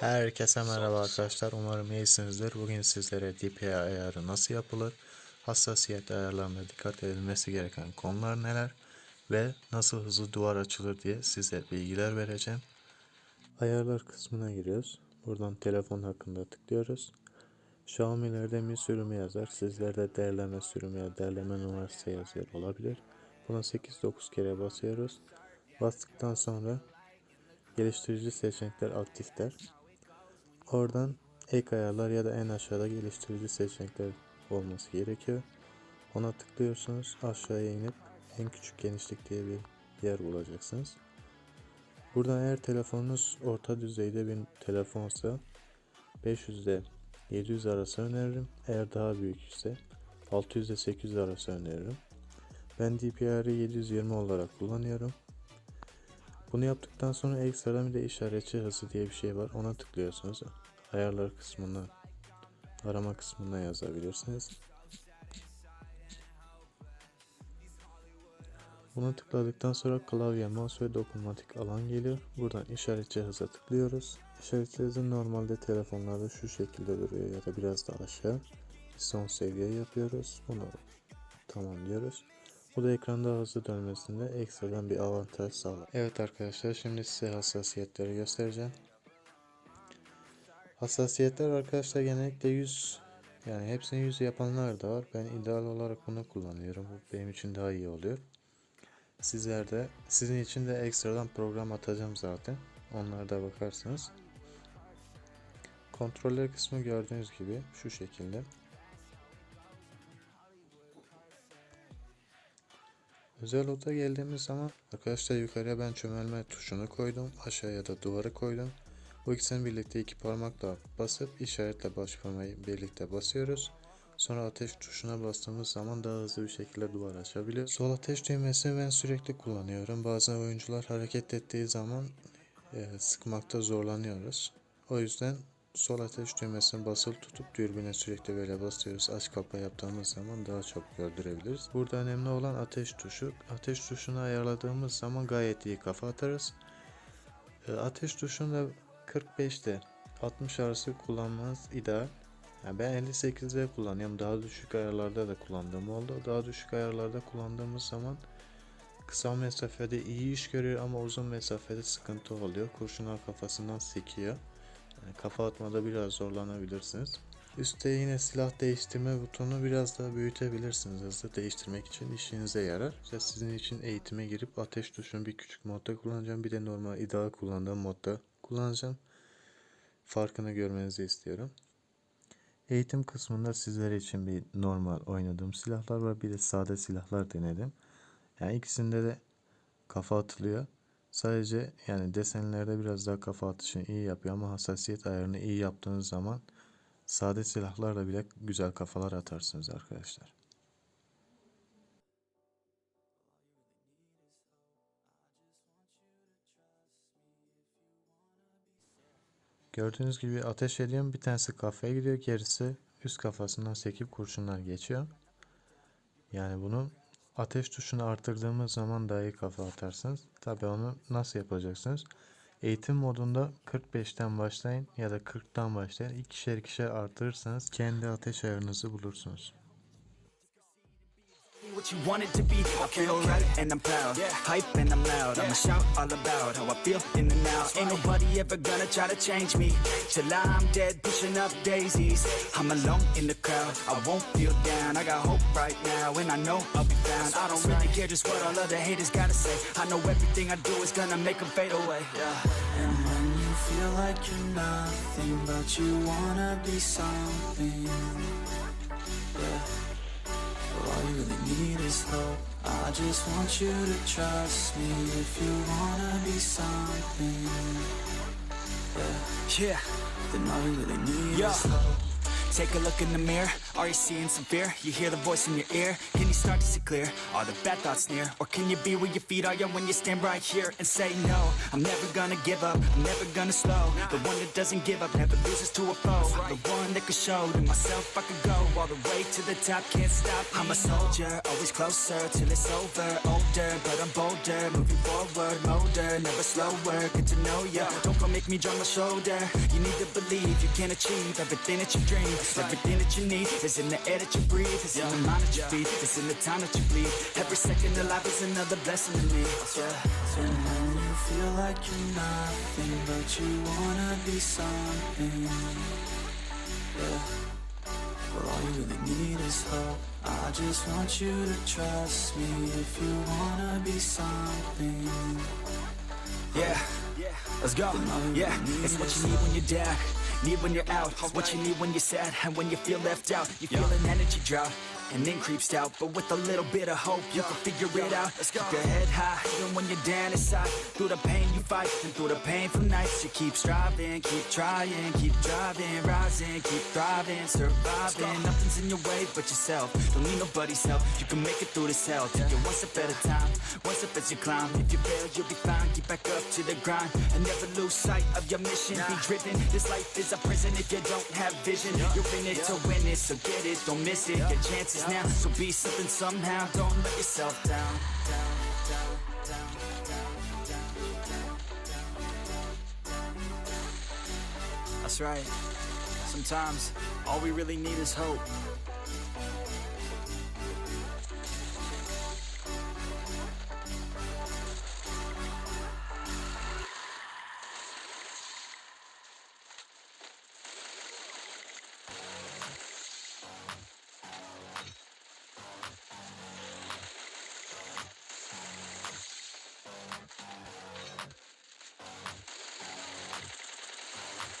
Herkese merhaba arkadaşlar. Umarım iyisinizdir. Bugün sizlere DPI ayarı nasıl yapılır, hassasiyet ayarlarına dikkat edilmesi gereken konular neler ve nasıl hızlı duvar açılır diye size bilgiler vereceğim. Ayarlar kısmına giriyoruz. Buradan telefon hakkında tıklıyoruz. Xiaomi'lerde mi sürümü yazar. Sizlerde değerleme sürümü ya değerleme numarası yazıyor olabilir. Buna 8-9 kere basıyoruz. Bastıktan sonra geliştirici seçenekler aktif der. Oradan ek ayarlar ya da en aşağıda geliştirici seçenekler olması gerekiyor. Ona tıklıyorsunuz. Aşağıya inip en küçük genişlik diye bir yer bulacaksınız. Buradan eğer telefonunuz orta düzeyde bir telefonsa 500 ile 700 arası öneririm. Eğer daha büyük ise 600 ile 800 arası öneririm. Ben DPI'yi 720 olarak kullanıyorum. Bunu yaptıktan sonra ekstradan bir de işaretçi hızı diye bir şey var. Ona tıklıyorsunuz. Ayarlar kısmına, arama kısmına yazabilirsiniz. Buna tıkladıktan sonra klavye, mouse ve dokunmatik alan geliyor. Buradan işaretçi hıza tıklıyoruz. İşaretçi hızı normalde telefonlarda şu şekilde duruyor ya da biraz daha aşağı. Son seviye yapıyoruz. Bunu tamamlıyoruz. Bu da ekranda hızlı dönmesinde ekstradan bir avantaj sağlar. Evet arkadaşlar şimdi size hassasiyetleri göstereceğim. Hassasiyetler arkadaşlar genellikle 100 yani hepsini 100 yapanlar da var. Ben ideal olarak bunu kullanıyorum. Bu benim için daha iyi oluyor. Sizler de sizin için de ekstradan program atacağım zaten. Onlara da bakarsınız. Kontroller kısmı gördüğünüz gibi şu şekilde. Özel oda geldiğimiz zaman arkadaşlar yukarıya ben çömelme tuşunu koydum. Aşağıya da duvarı koydum. Bu ikisini birlikte iki parmakla basıp işaretle baş parmağı birlikte basıyoruz. Sonra ateş tuşuna bastığımız zaman daha hızlı bir şekilde duvar açabiliyoruz. Sol ateş düğmesini ben sürekli kullanıyorum. Bazen oyuncular hareket ettiği zaman e, sıkmakta zorlanıyoruz. O yüzden sol ateş düğmesini basılı tutup dürbüne sürekli böyle basıyoruz. Aç kapa yaptığımız zaman daha çok öldürebiliriz. Burada önemli olan ateş tuşu. Ateş tuşunu ayarladığımız zaman gayet iyi kafa atarız. E, ateş tuşunu da 45 ile 60 arası kullanmanız ideal. Yani ben 58'de kullanıyorum. Daha düşük ayarlarda da kullandığım oldu. Daha düşük ayarlarda kullandığımız zaman kısa mesafede iyi iş görüyor ama uzun mesafede sıkıntı oluyor. Kurşunlar kafasından sekiyor. Yani kafa atmada biraz zorlanabilirsiniz. Üstte yine silah değiştirme butonu biraz daha büyütebilirsiniz hızlı değiştirmek için işinize yarar. İşte sizin için eğitime girip ateş tuşunu bir küçük modda kullanacağım. Bir de normal ideal kullandığım modda kullanacağım. Farkını görmenizi istiyorum. Eğitim kısmında sizler için bir normal oynadığım silahlar var. Bir de sade silahlar denedim. Yani ikisinde de kafa atılıyor. Sadece yani desenlerde biraz daha kafa atışını iyi yapıyor ama hassasiyet ayarını iyi yaptığınız zaman sade silahlarla bile güzel kafalar atarsınız arkadaşlar. Gördüğünüz gibi ateş ediyorum. Bir tanesi kafaya gidiyor. Gerisi üst kafasından sekip kurşunlar geçiyor. Yani bunu ateş tuşunu artırdığımız zaman daha iyi kafa atarsınız. Tabi onu nasıl yapacaksınız? Eğitim modunda 45'ten başlayın ya da 40'tan başlayın. İkişer ikişer artırırsanız kendi ateş ayarınızı bulursunuz. What you want it to be, I feel right and I'm proud. Yeah. Hype and I'm loud. I'ma shout all about how I feel in and out. Ain't nobody ever gonna try to change me. Till I'm dead, pushing up daisies. I'm alone in the crowd. I won't feel down. I got hope right now, and I know I'll be found. I don't really care just what all other haters gotta say. I know everything I do is gonna make them fade away. Yeah. And when you feel like you're nothing, but you wanna be something, yeah. Hope. I just want you to trust me if you wanna be something, yeah. Yeah. Then all you really need Yeah. is hope. Take a look in the mirror. Are you seeing some fear? You hear the voice in your ear. Can you start to see clear? Are the bad thoughts near? Or can you be where your feet are? Yeah, when you stand right here and say no. I'm never gonna give up. I'm never gonna slow. The one that doesn't give up never loses to a foe. The one that could show to myself I could go all the way to the top. Can't stop. me. I'm a soldier, always closer till it's over. Older, but I'm bolder. Moving forward, molder, never slower. Get to know ya. Don't go make me drop my shoulder. You need to believe you can achieve everything that you dream. Everything that you need is in the air that you breathe. It's in the mind that you feed. It's in the time that you bleed. Every second of life is another blessing to me. Yeah. And when you feel like you're nothing, but you wanna be something. Yeah. Well, all you really need is hope. I just want you to trust me if you wanna be something. Yeah. Yeah, let's go. Yeah, it's what you need when you're down, need when you're out. It's what you need when you're sad and when you feel left out. You feel an energy drought. And then creeps out, but with a little bit of hope, you can figure it out. let's Keep your head high, even when you're down inside. Through the pain you fight, and through the painful nights, you keep striving, keep trying, keep driving, rising, keep thriving, surviving. Nothing's in your way but yourself. Don't need nobody's help. You can make it through this hell. Take it one step at a time, one step as you climb. If you fail, you'll be fine. Get back up to the grind and never lose sight of your mission. Be driven. This life is a prison if you don't have vision. You're in it to win it, so get it, don't miss it. Your chances now, so be something somehow. Don't let yourself down, down, down, down. That's right. Sometimes all we really need is hope.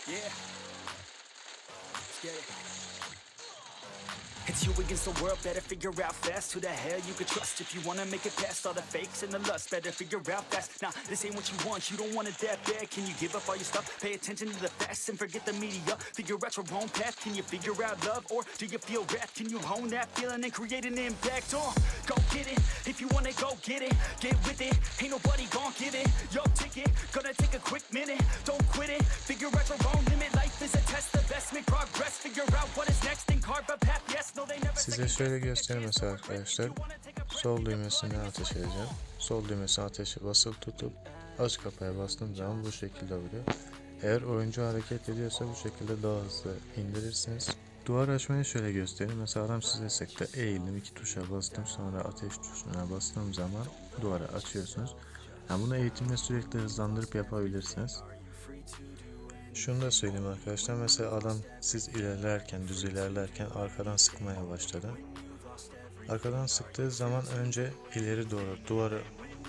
Yeah. Let's get it. It's you against the world, better figure out fast Who the hell you could trust. If you wanna make it past all the fakes and the lust Better figure out fast, nah, this ain't what you want, you don't want it that bad. Can you give up all your stuff, pay attention to the facts and forget the media. Figure out your own path, can you figure out love or do you feel wrath? Can you hone that feeling and create an impact? On? Go get it, if you wanna go get it, get with it. Ain't nobody gon' give it, your ticket Gonna take a quick minute, don't quit it. Figure Size şöyle göstereyim mesela arkadaşlar. Sol düğmesini ateş edeceğim. Sol düğmesi ateşi basılı tutup aç kapıya bastığım zaman bu şekilde oluyor. Eğer oyuncu hareket ediyorsa bu şekilde daha hızlı indirirsiniz. Duvar açmayı şöyle göstereyim. Mesela adam size sekte eğildim iki tuşa bastım sonra ateş tuşuna bastığım zaman duvarı açıyorsunuz. Yani bunu eğitimle sürekli hızlandırıp yapabilirsiniz. Şunu da söyleyeyim arkadaşlar. Mesela adam siz ilerlerken, düz ilerlerken arkadan sıkmaya başladı. Arkadan sıktığı zaman önce ileri doğru duvarı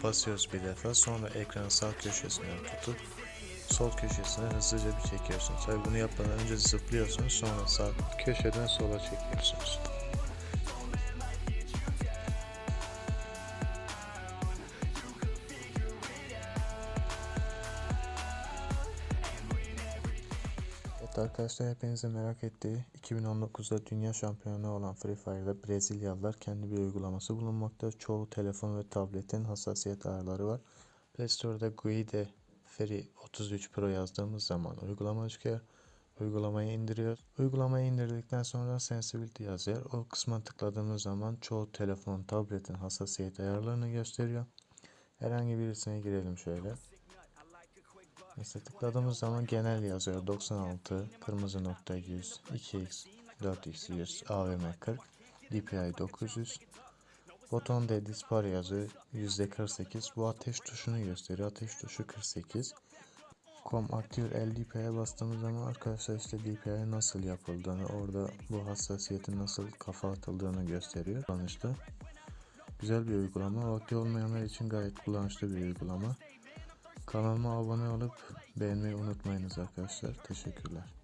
basıyoruz bir defa. Sonra ekranın sağ köşesinden tutup sol köşesine hızlıca bir çekiyorsunuz. Tabi bunu yapmadan önce zıplıyorsunuz. Sonra sağ köşeden sola çekiyorsunuz. Evet arkadaşlar hepinizin merak ettiği 2019'da dünya şampiyonu olan Free Fire'da Brezilyalılar kendi bir uygulaması bulunmakta. Çoğu telefon ve tabletin hassasiyet ayarları var. Play Store'da Guide Free 33 Pro yazdığımız zaman uygulama çıkıyor. Uygulamayı indiriyoruz. Uygulamayı indirdikten sonra Sensibility yazıyor. O kısma tıkladığımız zaman çoğu telefon, tabletin hassasiyet ayarlarını gösteriyor. Herhangi birisine girelim şöyle. Mesela tıkladığımız zaman genel yazıyor. 96 kırmızı nokta 100 2x 4x 100 AVM 40 DPI 900 Boton D dispar yazıyor %48 bu ateş tuşunu gösteriyor. Ateş tuşu 48 Com Active LDP'ye bastığımız zaman arkadaşlar işte DPI nasıl yapıldığını orada bu hassasiyetin nasıl kafa atıldığını gösteriyor. Kullanışlı. Güzel bir uygulama. Vakti olmayanlar için gayet kullanışlı bir uygulama Kanalıma abone olup beğenmeyi unutmayınız arkadaşlar. Teşekkürler.